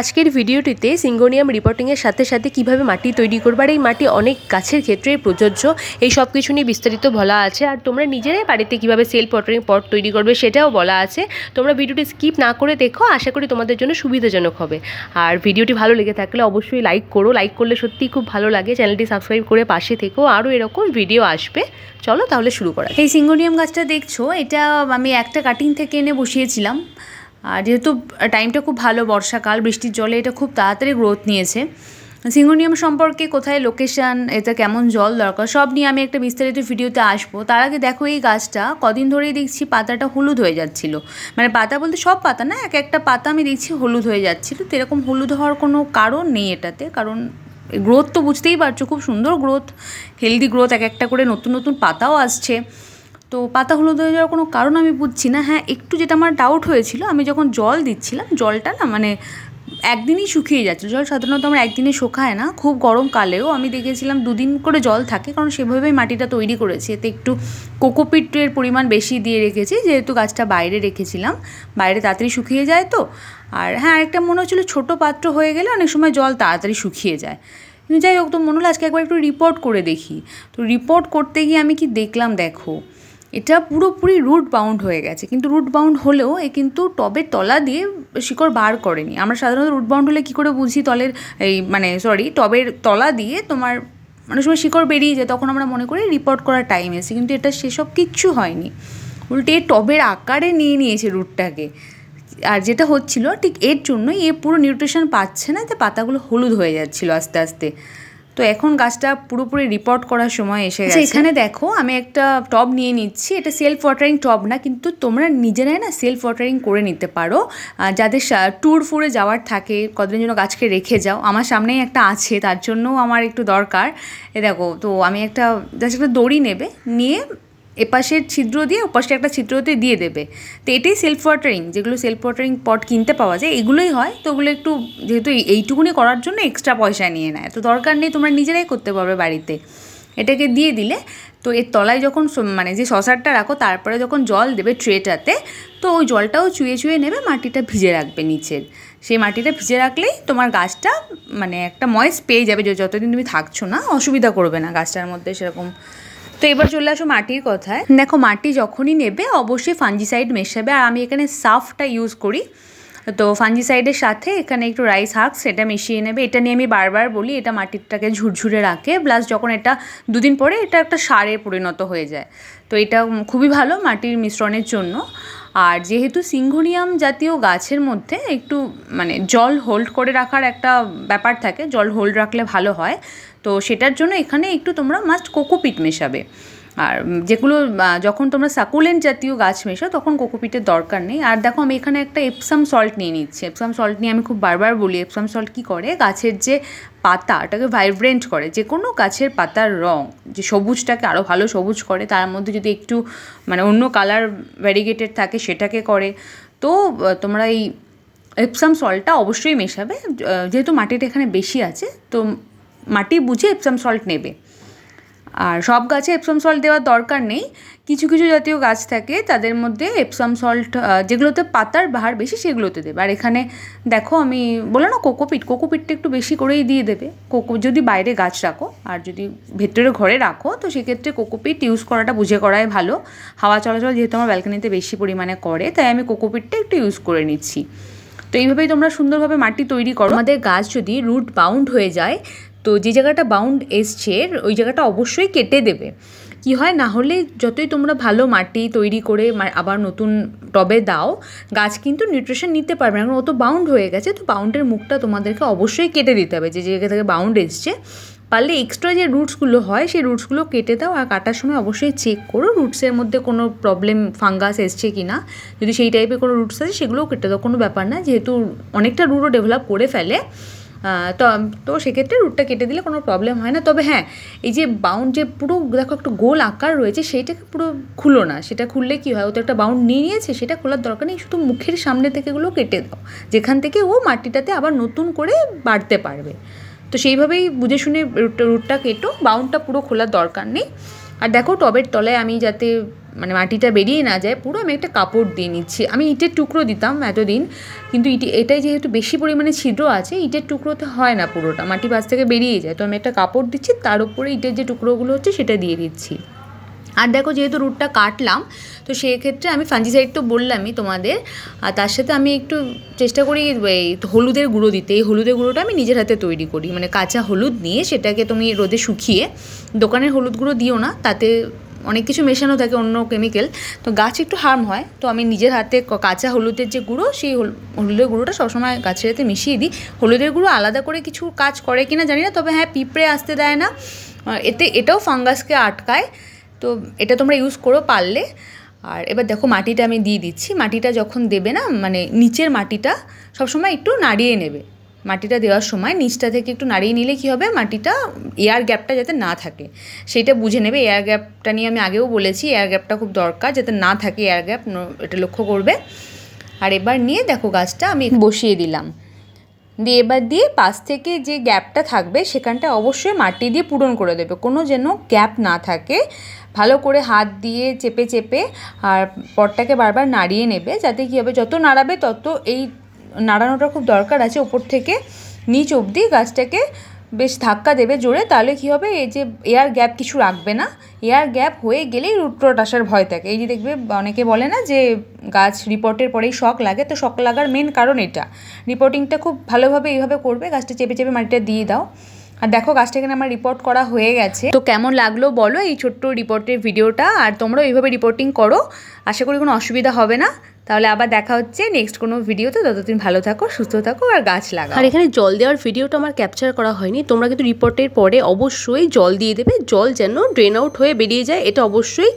আজকের ভিডিওটিতে সিঙ্গোনিয়াম রিপোর্টিংয়ের সাথে সাথে কীভাবে মাটি তৈরি করবে আর এই মাটি অনেক গাছের ক্ষেত্রে প্রযোজ্য, এই সব কিছু নিয়ে বিস্তারিত বলা আছে। আর তোমরা নিজেরাই বাড়িতে কীভাবে সেল পটারিং পট তৈরি করবে সেটাও বলা আছে। তোমরা ভিডিওটি স্কিপ না করে দেখো, আশা করি তোমাদের জন্য সুবিধাজনক হবে। আর ভিডিওটি ভালো লেগে থাকলে অবশ্যই লাইক করো। লাইক করলে সত্যিই খুব ভালো লাগে। চ্যানেলটি সাবস্ক্রাইব করে পাশে থেকেও আরও এরকম ভিডিও আসবে। চলো তাহলে শুরু করা এই সিঙ্গোনিয়াম গাছটা দেখছ, এটা আমি একটা কাটিং থেকে এনে বসিয়েছিলাম। আর যেহেতু টাইমটা খুব ভালো বর্ষাকাল, বৃষ্টির জলে এটা খুব তাড়াতাড়ি গ্রোথ নিয়েছে। সিঙ্গোনিয়াম সম্পর্কে কোথায় লোকেশন এটা কেমন জল দরকার, সব নিয়ে আমি একটা বিস্তারিত ভিডিওতে আসব। তার আগে দেখো এই গাছটা, কদিন ধরেই দেখছি পাতাটা হলুদ হয়ে যাচ্ছিল। মানে পাতা বলতে সব পাতা না, এক একটা পাতা আমি দেখছি হলুদ হয়ে যাচ্ছিল। তো এরকম হলুদ হওয়ার কোনো কারণ নেই এটাতে, কারণ গ্রোথ তো বুঝতেই পারছ, খুব সুন্দর গ্রোথ হেলদি গ্রোথ এক একটা করে নতুন নতুন পাতাও আসছে। তো পাতা হলুদ হয়ে যাওয়ার কোনো কারণ আমি বুঝছি না। হ্যাঁ একটু যেটা আমার ডাউট হয়েছিল, আমি যখন জল দিচ্ছিলাম, জলটা না মানে একদিনই শুকিয়ে যাচ্ছে। জল সাধারণত আমার একদিনে শুকায় না, খুব গরমকালেও আমি দেখেছিলাম দুদিন করে জল থাকে, কারণ সেভাবেই মাটিটা তৈরি করেছে। এতে একটু কোকোপিটের পরিমাণ বেশি দিয়ে রেখেছি, যেহেতু গাছটা বাইরে রেখেছিলাম। বাইরে তাড়াতাড়ি শুকিয়ে যায় তো। আর হ্যাঁ আরেকটা মনে হচ্ছিল ছোটো পাত্র হয়ে গেলে অনেক সময় জল তাড়াতাড়ি শুকিয়ে যায়। কিন্তু যাই হোক, তো মনে হলো আজকে একবার একটু রিপোর্ট করে দেখি। তো রিপোর্ট করতে গিয়ে আমি কি দেখলাম, দেখো? এটা পুরোপুরি রুট বাউন্ড হয়ে গেছে। কিন্তু রুট বাউন্ড হলেও এ কিন্তু টবের তলা দিয়ে শিকড় বার করেনি। আমরা সাধারণত রুট বাউন্ড হলে কী করে বুঝি তলের এই মানে সরি টবের তলা দিয়ে তোমার অনেক সময় শিকড় বেরিয়ে যায়, তখন আমরা মনে করি রিপোর্ট করার টাইম এসে কিন্তু এটা সেসব কিচ্ছু হয়নি। উল্টে টবের আকারে নিয়ে নিয়েছে রুটটাকে আর যেটা হচ্ছিল, ঠিক এর জন্যই এ পুরো নিউট্রিশন পাচ্ছে না যে পাতাগুলো হলুদ হয়ে যাচ্ছিল আস্তে আস্তে। তো এখন গাছটা পুরোপুরি রিপোর্ট করার সময় এসে গেছে। এখানে দেখো আমি একটা টব নিয়ে নিচ্ছি। এটা সেলফ ওয়াটারিং টব না কিন্তু তোমরা নিজেরাই না সেলফ ওয়াটারিং করে নিতে পারো। যাদের ট্যুর ফুরে যাওয়ার থাকে কতদিন জন্য গাছকে রেখে যাও আমার সামনেই একটা আছে তার জন্যও আমার একটু দরকার। এ দেখো তো আমি একটা জাস্ট একটা দড়ি নেবে নিয়ে এপাশের ছিদ্র দিয়ে, ওপাশে একটা ছিদ্রতে দিয়ে দেবে। তো এটাই সেলফ ওয়াটারিং যেগুলো সেলফ ওয়াটারিং পট কিনতে পাওয়া যায়, এগুলোই হয়। তো ওগুলো একটু যেহেতু এইটুকুনি করার জন্য এক্সট্রা পয়সা নিয়ে নেয়। তো দরকার নেই, তোমরা নিজেরাই করতে পারবে বাড়িতে। এটাকে দিয়ে দিলে, তো এর তলায় যখন মানে যে সসারটা রাখো, তারপরে যখন জল দেবে ট্রেটাতে তো ওই জলটাও চুয়ে চুয়ে নেবে, মাটিটা ভিজে রাখবে নিচের। সেই মাটিটা ভিজে রাখলেই তোমার গাছটা মানে একটা ময়েস পেয়ে যাবে যতদিন তুমি থাকছো না, অসুবিধা করবে না গাছটার মধ্যে সেরকম তো এবার চলে আসো মাটির কথায়। দেখো, মাটি যখনই নেবে, অবশ্যই ফাঞ্জিসাইড মেশাবে। আর আমি এখানে সাফটা ইউজ করি। তো ফাঞ্জিসাইডের সাথে এখানে একটু রাইস হাক সেটা মিশিয়ে নেবে। এটা নিয়ে আমি বারবার বলি, এটা মাটিটাকে ঝুরঝুরে রাখে। প্লাস যখন এটা দুদিন পরে, এটা একটা সারে পরিণত হয়ে যায়। তো এটা খুবই ভালো মাটির মিশ্রণের জন্য। আর যেহেতু সিংঘোনিয়াম জাতীয় গাছের মধ্যে একটু মানে জল হোল্ড করে রাখার একটা ব্যাপার থাকে, জল হোল্ড রাখলে ভালো হয়। তো সেটার জন্য এখানে একটু তোমরা মাস্ট কোকোপিট মেশাবে। আর যেগুলো যখন তোমরা সাকুলেন্ট জাতীয় গাছ মেশো, তখন কোকোপিটের দরকার নেই। আর দেখো, আমি এখানে একটা এপসাম সল্ট নিয়ে নিচ্ছি। এপসাম সল্ট নিয়ে আমি খুব বারবার বলি এপসাম সল্ট কী করে? গাছের যে পাতা, ওটাকে ভাইব্রেন্ট করে। যে কোনো গাছের পাতার রং, যে সবুজটাকে আরও ভালো সবুজ করে, তার মধ্যে যদি একটু মানে অন্য কালার ভ্যারিগেটেড থাকে, সেটাকে করে। তো তোমরা এই এপসাম সল্টটা অবশ্যই মেশাবে। যেহেতু মাটিটা এখানে বেশি আছে, তো মাটি বুঝে এপসাম সল্ট নেবে। আর সব গাছে এপসাম সল্ট দেওয়ার দরকার নেই। কিছু কিছু জাতীয় গাছ থাকে, তাদের মধ্যে এপসাম সল্ট যেগুলোতে পাতার বাহার বেশি সেগুলোতে দেবে। আর এখানে দেখো আমি বলো না কোকোপিট, কোকোপিটটা একটু বেশি করেই দিয়ে দেবে। কোকো, যদি বাইরে গাছ রাখো, আর যদি ভেতরে ঘরে রাখো, তো সেক্ষেত্রে কোকোপিট ইউজ করাটা বুঝে করাই ভালো। হাওয়া চলাচল যেহেতু আমার ব্যালকানিতে বেশি পরিমাণে করে, তাই আমি কোকোপিটটা একটু ইউজ করে নিচ্ছি। তো এইভাবেই তোমরা সুন্দরভাবে মাটি তৈরি করো। আমাদের গাছ যদি রুট বাউন্ড হয়ে যায় তো যে জায়গাটা বাউন্ড এসছে, ওই জায়গাটা অবশ্যই কেটে দেবে। কি হয়, না হলে যতই তোমরা ভালো মাটি তৈরি করে আবার নতুন টবে দাও, গাছ কিন্তু নিউট্রিশন নিতে পারবে না। কারণ ও তো বাউন্ড হয়ে গেছে, তো বাউন্ডের মুখটা তোমাদেরকে অবশ্যই কেটে দিতে হবে। যে জায়গা থেকে বাউন্ড এসছে, পারলে এক্সট্রা যে রুটসগুলো হয়, সেই রুটসগুলো কেটে দাও আর কাটার সময় অবশ্যই চেক করো রুটসের মধ্যে কোনো প্রবলেম ফাঙ্গাস এসছে কি না। যদি সেই টাইপের কোনো রুটস আছে, সেগুলোও কেটে দাও, কোনো ব্যাপার না। যেহেতু অনেকটা রুটও ডেভেলপ করে ফেলে তো তো সেক্ষেত্রে রুটটা কেটে দিলে কোনো প্রবলেম হয় না। তবে হ্যাঁ এই যে বাউন্ড যে পুরো, দেখো একটা গোল আকার রয়েছে, সেইটাকে পুরো খুলো না। সেটা খুললে কি হয়? ও তো একটা বাউন্ড নিয়ে নিয়েছে, সেটা খোলার দরকার নেই, শুধু মুখের সামনে থেকে এগুলো কেটে দাও। যেখান থেকে ও মাটিটাতে আবার নতুন করে বাড়তে পারবে। তো সেইভাবেই বুঝে শুনে রুটটা কেটো বাউন্ডটা পুরো খোলার দরকার নেই। আর দেখো টবের তলায় আমি যাতে মানে মাটিটা বেরিয়ে না যায়, পুরো আমি একটা কাপড় দিয়ে নিচ্ছি। আমি ইটের টুকরো দিতাম এতদিন, কিন্তু ইটে, এটাই যেহেতু বেশি পরিমাণে ছিদ্র আছে, ইটের টুকরোতে হয় না পুরোটা। মাটি পাশ থেকে বেরিয়ে যায়, তো আমি একটা কাপড় দিচ্ছি, তার উপরে ইটের যে টুকরোগুলো হচ্ছে সেটা দিয়ে দিচ্ছি। আর দেখো যেহেতু রুটটা কাটলাম, তো সেক্ষেত্রে আমি ফাঞ্জিসাইড তো বললামই তোমাদের, আর তার সাথে আমি একটু চেষ্টা করি এই হলুদের গুঁড়ো দিতে। এই হলুদের গুঁড়োটা আমি নিজের হাতে তৈরি করি মানে কাঁচা হলুদ নিয়ে সেটাকে তুমি রোদে শুকিয়ে, দোকানের হলুদ গুঁড়ো দিও না, তাতে অনেক কিছু মেশানো থাকে অন্য কেমিক্যাল তো গাছ একটু হার্ম হয়, তো আমি নিজের হাতে কাঁচা হলুদের যে গুঁড়ো, সেই হল- হলুদের গুঁড়োটা সবসময় গাছের হাতে মিশিয়ে দিই। হলুদের গুঁড়ো আলাদা করে কিছু কাজ করে কিনা জানি না, তবে হ্যাঁ পিঁপড়ে আসতে দেয় না। এতে, এটাও ফাঙ্গাসকে আটকায়, তো এটা তোমরা ইউজ করো পারলে। আর এবার দেখো মাটিটা আমি দিয়ে দিচ্ছি। মাটিটা যখন দেবে না মানে নিচের মাটিটা সবসময় একটু নাড়িয়ে নেবে। মাটিটা দেওয়ার সময় নিচটা থেকে একটু নাড়িয়ে নিলে কী হবে? মাটিটা এয়ার গ্যাপটা যাতে না থাকে। সেইটা বুঝে নেবে। এয়ার গ্যাপটা নিয়ে আমি আগেও বলেছি এয়ার গ্যাপটা খুব দরকার যাতে না থাকে এয়ার গ্যাপ এটা লক্ষ্য করবে। আর এবার নিয়ে দেখো গাছটা আমি বসিয়ে দিলাম। দিয়ে এবার দিয়ে পাশ থেকে যে গ্যাপটা থাকবে, সেখানটা অবশ্যই মাটি দিয়ে পূরণ করে দেবে। কোনো যেন গ্যাপ না থাকে। ভালো করে হাত দিয়ে চেপে চেপে আর পটটাকে বারবার নাড়িয়ে নেবে, যাতে কী হবে? যত নাড়াবে, তত এই নাড়ানোটা খুব দরকার আছে ওপর থেকে। নিচ অবধি গাছটাকে বেশ ধাক্কা দেবে জোরে, তাহলে কী হবে? এই যে এয়ার গ্যাপ কিছু রাখবে না। এয়ার গ্যাপ হয়ে গেলেই রুটরট আসার ভয় থাকে। এই যে দেখবে, অনেকে বলে না যে গাছ রিপোর্টের পরেই শক লাগে, তো শক লাগার মেন কারণ এটা। রিপোর্টিংটা খুব ভালোভাবে এইভাবে করবে, গাছটা চেপে চেপে মাটিটা দিয়ে দাও। আর দেখো, গাছটা এখানে আমার রিপোর্ট করা হয়ে গেছে। তো কেমন লাগল বলো এই ছোট্ট রিপোর্টের ভিডিওটা? আর তোমরাও এইভাবে রিপোর্টিং করো। আশা করি কোনো অসুবিধা হবে না। তাহলে আবার দেখা হচ্ছে নেক্সট কোনো ভিডিওতে ততদিন ভালো থাকো, সুস্থ থাকো আর গাছ লাগা আর এখানে জল দেওয়ার ভিডিওটা আমার ক্যাপচার করা হয়নি। তোমরা কিন্তু রিপোর্টের পরে অবশ্যই জল দিয়ে দেবে। জল যেন ড্রেন আউট হয়ে বেরিয়ে যায়, এটা অবশ্যই